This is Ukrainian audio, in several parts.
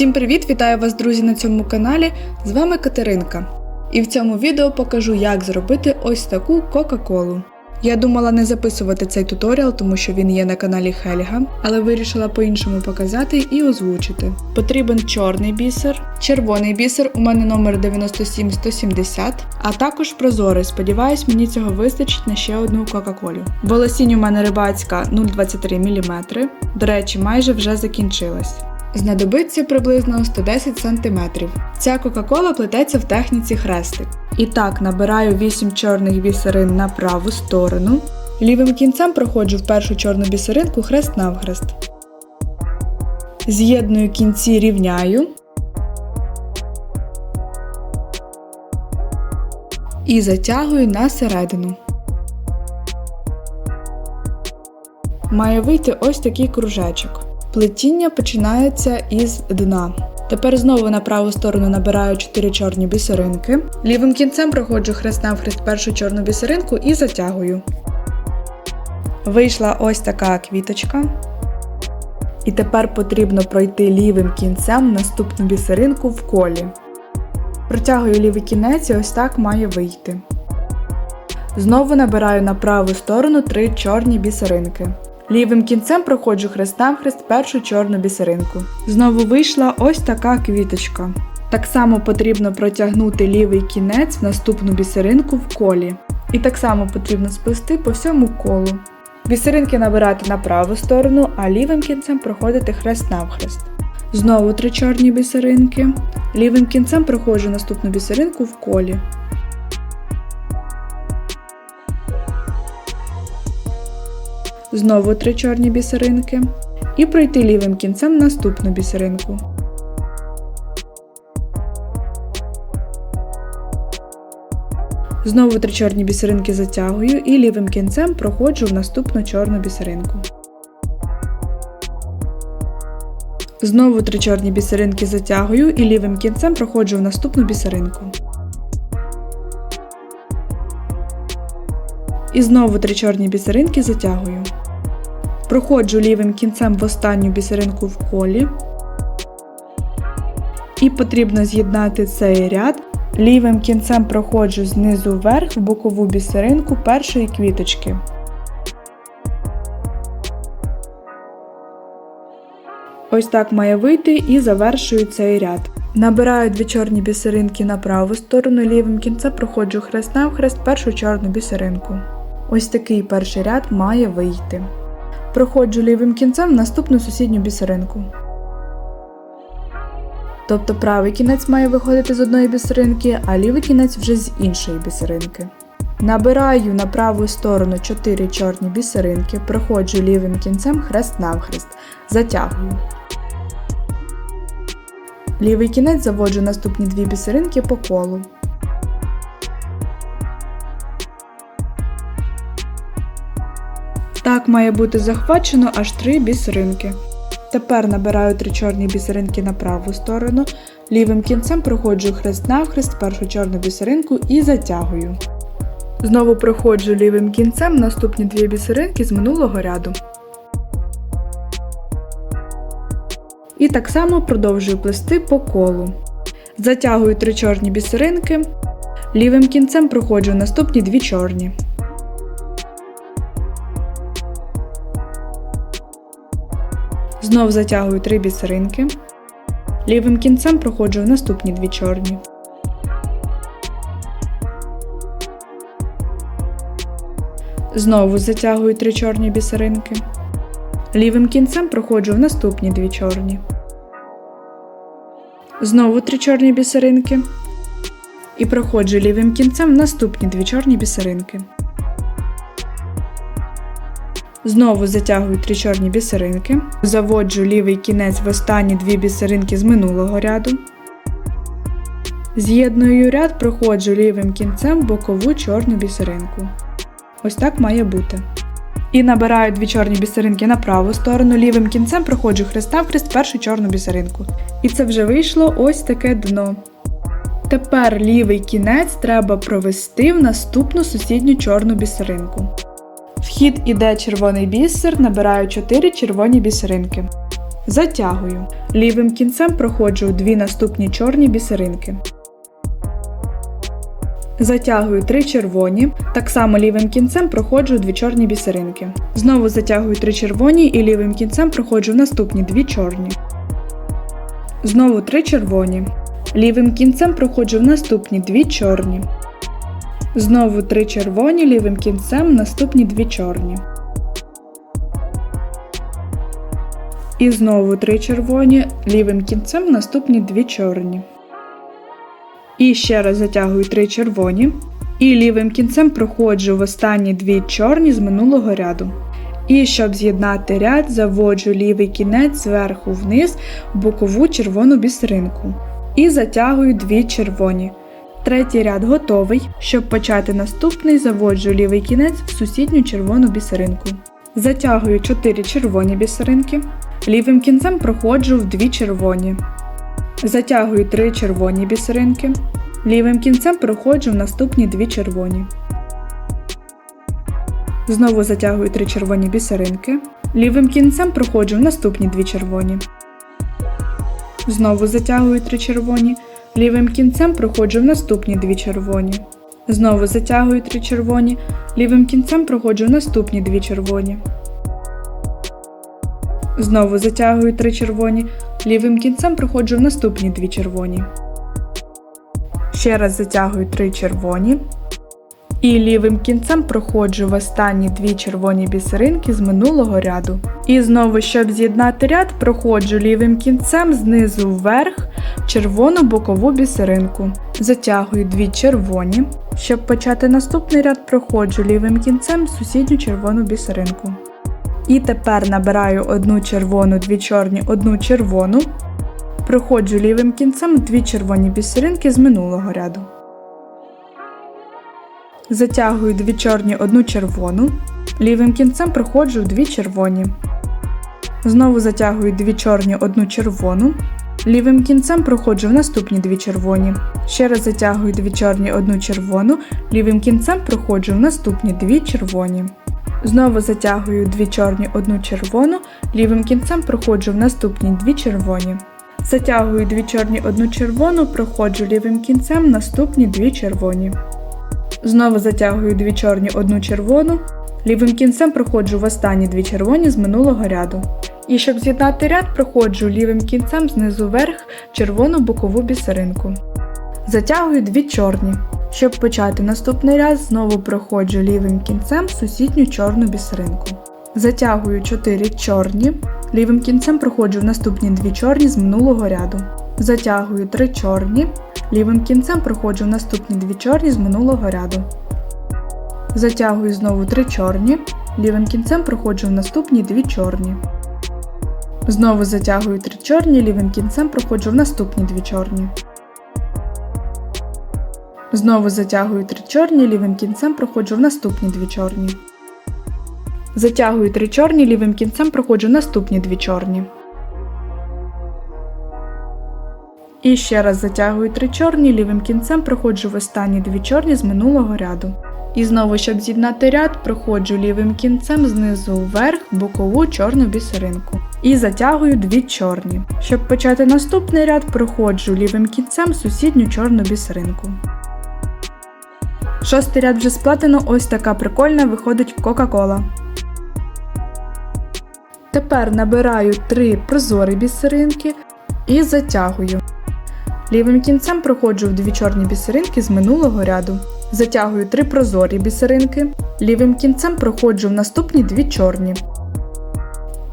Всім привіт! Вітаю вас, друзі, на цьому каналі. З вами Катеринка. І в цьому відео покажу, як зробити ось таку Кока-Колу. Я думала не записувати цей туторіал, тому що він є на каналі Хельга, але вирішила по-іншому показати і озвучити. Потрібен чорний бісер, червоний бісер, у мене номер 97170, а також прозорий. Сподіваюсь, мені цього вистачить на ще одну Кока-Колю. Волосінь у мене рибацька 0,23 мм. До речі, майже вже закінчилась. Знадобиться приблизно 110 см. Ця Кока-Кола плететься в техніці хрестик. І так, набираю 8 чорних бісерин на праву сторону. Лівим кінцем проходжу в першу чорну бісеринку хрест навхрест. З'єдную кінці рівняю. І затягую на середину. Має вийти ось такий кружечок. Плетіння починається із дна. Тепер знову на праву сторону набираю 4 чорні бісеринки. Лівим кінцем проходжу хрест навхрест першу чорну бісеринку і затягую. Вийшла ось така квіточка. І тепер потрібно пройти лівим кінцем наступну бісеринку в колі. Протягую лівий кінець і ось так має вийти. Знову набираю на праву сторону 3 чорні бісеринки. Лівим кінцем проходжу хрест навхрест першу чорну бісеринку. Знову вийшла ось така квіточка. Так само потрібно протягнути лівий кінець в наступну бісеринку в колі. І так само потрібно сплести по всьому колу. Бісеринки набирати на праву сторону, а лівим кінцем проходити хрест навхрест. Знову три чорні бісеринки. Лівим кінцем проходжу наступну бісеринку в колі. Знову три чорні бісеринки. І пройти лівим кінцем наступну бісеринку. Знову три чорні бісеринки затягую і лівим кінцем проходжу в наступну чорну бісеринку. Знову три чорні бісеринки затягую і лівим кінцем проходжу в наступну бісеринку. І знову три чорні бісеринки затягую. Проходжу лівим кінцем в останню бісеринку в колі. І потрібно з'єднати цей ряд. Лівим кінцем проходжу знизу вверх в бокову бісеринку першої квіточки. Ось так має вийти і завершую цей ряд. Набираю дві чорні бісеринки на праву сторону, лівим кінцем проходжу хрест навхрест першу чорну бісеринку. Ось такий перший ряд має вийти. Проходжу лівим кінцем наступну сусідню бісеринку. Тобто правий кінець має виходити з одної бісеринки, а лівий кінець вже з іншої бісеринки. Набираю на праву сторону 4 чорні бісеринки, проходжу лівим кінцем хрест навхрест, затягую. Лівий кінець заводжу наступні дві бісеринки по колу. Так має бути захвачено аж три бісеринки. Тепер набираю три чорні бісеринки на праву сторону, лівим кінцем проходжу хрест навхрест першу чорну бісеринку і затягую. Знову проходжу лівим кінцем наступні дві бісеринки з минулого ряду. І так само продовжую плести по колу. Затягую три чорні бісеринки, лівим кінцем проходжу наступні дві чорні. Знов затягую три бісеринки. Лівим кінцем проходжу в наступні дві чорні. Знову затягую три чорні бісеринки. Лівим кінцем проходжу в наступні дві чорні. Знову три чорні бісеринки. І проходжу лівим кінцем в наступні дві чорні бісеринки. Знову затягую три чорні бісеринки, заводжу лівий кінець в останні дві бісеринки з минулого ряду. З'єдную ряд, проходжу лівим кінцем бокову чорну бісеринку. Ось так має бути. І набираю дві чорні бісеринки на праву сторону, лівим кінцем проходжу хреста в хрест першу чорну бісеринку. І це вже вийшло ось таке дно. Тепер лівий кінець треба провести в наступну сусідню чорну бісеринку. В хід іде червоний бісер, набираю 4 червоні бісеринки. Затягую. Лівим кінцем проходжу дві наступні чорні бісеринки. Затягую три червоні. Так само лівим кінцем проходжу дві чорні бісеринки. Знову затягую три червоні і лівим кінцем проходжу наступні дві чорні. Знову три червоні. Лівим кінцем проходжу в наступні дві чорні. Знову три червоні, лівим кінцем наступні дві чорні. І знову три червоні, лівим кінцем наступні дві чорні. І ще раз затягую три червоні. І лівим кінцем проходжу в останні дві чорні з минулого ряду. І щоб з'єднати ряд, заводжу лівий кінець зверху вниз в бокову червону бісеринку. І затягую дві червоні. Третій ряд готовий. Щоб почати наступний, заводжу лівий кінець в сусідню червону бісеринку. Затягую 4 червоні бісеринки. Лівим кінцем проходжу в дві червоні. Затягую 3 червоні бісеринки. Лівим кінцем проходжу в наступні дві червоні. Знову затягую 3 червоні бісеринки. Лівим кінцем проходжу в наступні дві червоні. Знову затягую 3 червоні. Лівим кінцем проходжу в наступні дві червоні. Знову затягую 3 червоні. Лівим кінцем проходжу в наступні дві червоні. Знову затягую 3 червоні. Лівим кінцем проходжу в наступні дві червоні. Ще раз затягую 3 червоні. І лівим кінцем проходжу в останні дві червоні бісеринки з минулого ряду. І знову, щоб з'єднати ряд, проходжу лівим кінцем знизу вверх червону бокову бісеринку. Затягую дві червоні. Щоб почати наступний ряд, проходжу лівим кінцем сусідню червону бісеринку. І тепер набираю одну червону, дві чорні, одну червону. Проходжу лівим кінцем дві червоні бісеринки з минулого ряду. Затягую дві чорні, одну червону. Лівим кінцем проходжу дві червоні. Знову затягую дві чорні, одну червону. Лівим кінцем проходжу в наступні дві червоні. Ще раз затягую дві чорні, одну червону. Лівим кінцем проходжу в наступні дві червоні. Знову затягую дві чорні, одну червону. Лівим кінцем проходжу в наступні дві червоні. Затягую дві чорні, одну червону, проходжу лівим кінцем наступні дві червоні. Знову затягую дві чорні, одну червону. Лівим кінцем проходжу в останні дві червоні з минулого ряду. І щоб з'єднати ряд, проходжу лівим кінцем знизу вверх червону бокову бісеринку. Затягую дві чорні. Щоб почати наступний ряд, знову проходжу лівим кінцем сусідню чорну бісеринку. Затягую 4 чорні. Лівим кінцем проходжу в наступні дві чорні з минулого ряду. Затягую 3 чорні. Лівим кінцем проходжу наступні дві чорні з минулого ряду. Затягую знову 3 чорні. Лівим кінцем проходжу в наступні дві чорні. Знову затягую 3 чорні, лівим кінцем проходжу в наступні дві чорні. Знову затягую 3 чорні, лівим кінцем проходжу в наступні дві чорні. Затягую 3 чорні, лівим кінцем проходжу наступні дві чорні. І ще раз затягую 3 чорні, лівим кінцем проходжу в останні дві чорні з минулого ряду. І знову, щоб з'єднати ряд, проходжу лівим кінцем знизу вверх бокову чорну бісеринку. І затягую дві чорні. Щоб почати наступний ряд, проходжу лівим кінцем сусідню чорну бісеринку. Шостий ряд вже сплетено, ось така прикольна виходить Кока-Кола. Тепер набираю три прозорі бісеринки і затягую. Лівим кінцем проходжу в дві чорні бісеринки з минулого ряду. Затягую три прозорі бісеринки. Лівим кінцем проходжу в наступні дві чорні.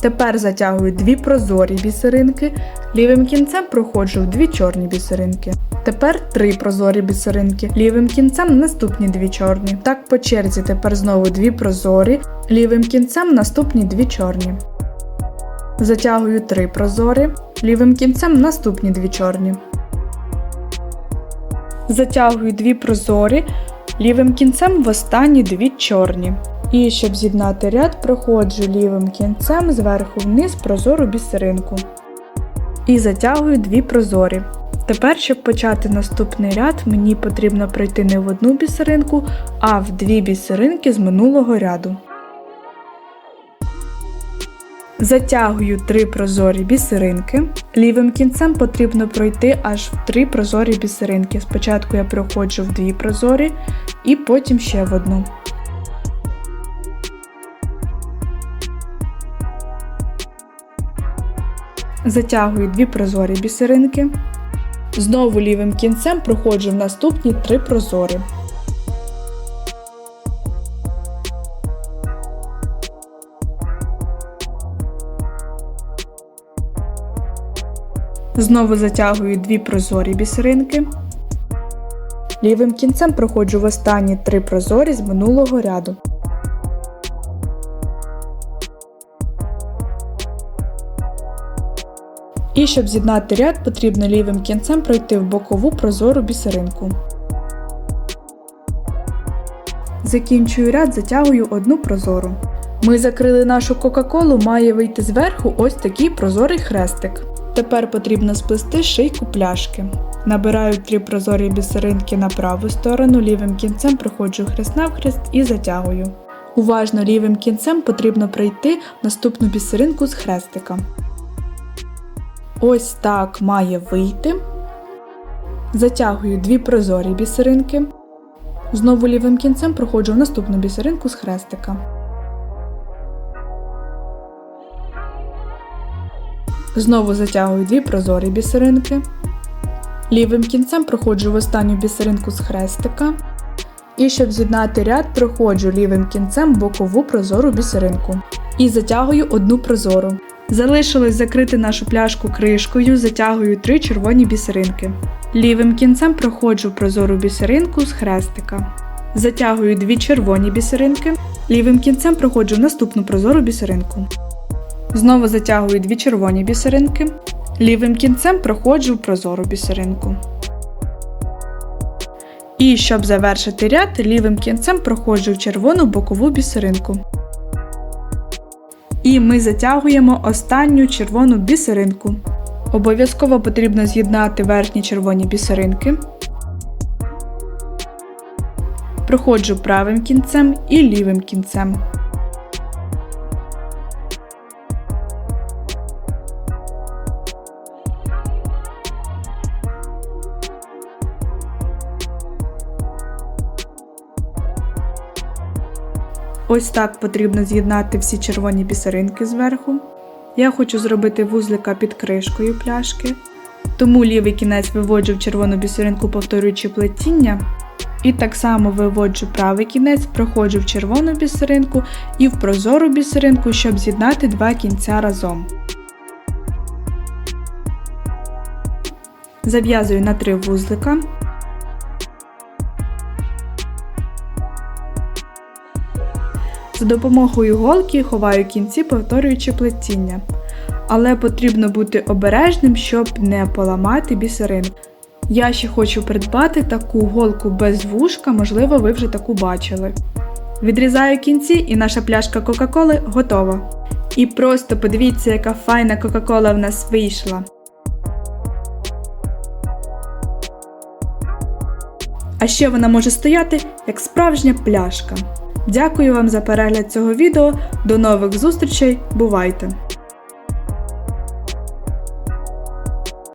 Тепер затягую дві прозорі бісеринки. Лівим кінцем проходжу в дві чорні бісеринки. Тепер три прозорі бісеринки. Лівим кінцем наступні дві чорні. Так по черзі тепер знову дві прозорі. Лівим кінцем наступні дві чорні. Затягую три прозорі. Лівим кінцем наступні дві чорні. Затягую дві прозорі, лівим кінцем в останні дві чорні. І щоб з'єднати ряд, проходжу лівим кінцем зверху вниз прозору бісеринку. І затягую дві прозорі. Тепер, щоб почати наступний ряд, мені потрібно пройти не в одну бісеринку, а в дві бісеринки з минулого ряду. Затягую три прозорі бісеринки. Лівим кінцем потрібно пройти аж в три прозорі бісеринки. Спочатку я проходжу в дві прозорі і потім ще в одну. Затягую дві прозорі бісеринки. Знову лівим кінцем проходжу в наступні три прозорі. Знову затягую дві прозорі бісеринки. Лівим кінцем проходжу в останні три прозорі з минулого ряду. І щоб з'єднати ряд, потрібно лівим кінцем пройти в бокову прозору бісеринку. Закінчую ряд, затягую одну прозору. Ми закрили нашу Кока-Колу, має вийти зверху ось такий прозорий хрестик. Тепер потрібно сплести шийку пляшки. Набираю три прозорі бісеринки на праву сторону, лівим кінцем проходжу хрест навхрест і затягую. Уважно лівим кінцем потрібно пройти наступну бісеринку з хрестика. Ось так має вийти. Затягую дві прозорі бісеринки. Знову лівим кінцем проходжу наступну бісеринку з хрестика. Знову затягую дві прозорі бісеринки. Лівим кінцем проходжу в останню бісеринку з хрестика. І щоб з'єднати ряд, проходжу лівим кінцем бокову прозору бісеринку. І затягую одну прозору. Залишилось закрити нашу пляшку кришкою, затягую три червоні бісеринки. Лівим кінцем проходжу прозору бісеринку з хрестика. Затягую дві червоні бісеринки. Лівим кінцем проходжу наступну прозору бісеринку. Знову затягую дві червоні бісеринки. Лівим кінцем проходжу прозору бісеринку. І щоб завершити ряд, лівим кінцем проходжу в червону бокову бісеринку. І ми затягуємо останню червону бісеринку. Обов'язково потрібно з'єднати верхні червоні бісеринки. Проходжу правим кінцем і лівим кінцем. Ось так потрібно з'єднати всі червоні бісеринки зверху. Я хочу зробити вузлика під кришкою пляшки, тому лівий кінець виводжу в червону бісеринку, повторюючи плетіння. І так само виводжу правий кінець, проходжу в червону бісеринку і в прозору бісеринку, щоб з'єднати два кінця разом. Зав'язую на три вузлика. За допомогою голки ховаю кінці, повторюючи плетіння. Але потрібно бути обережним, щоб не поламати бісеринку. Я ще хочу придбати таку голку без вушка, можливо, ви вже таку бачили. Відрізаю кінці і наша пляшка Кока-Коли готова. І просто подивіться, яка файна Кока-Кола в нас вийшла. А ще вона може стояти як справжня пляшка. Дякую вам за перегляд цього відео. До нових зустрічей. Бувайте!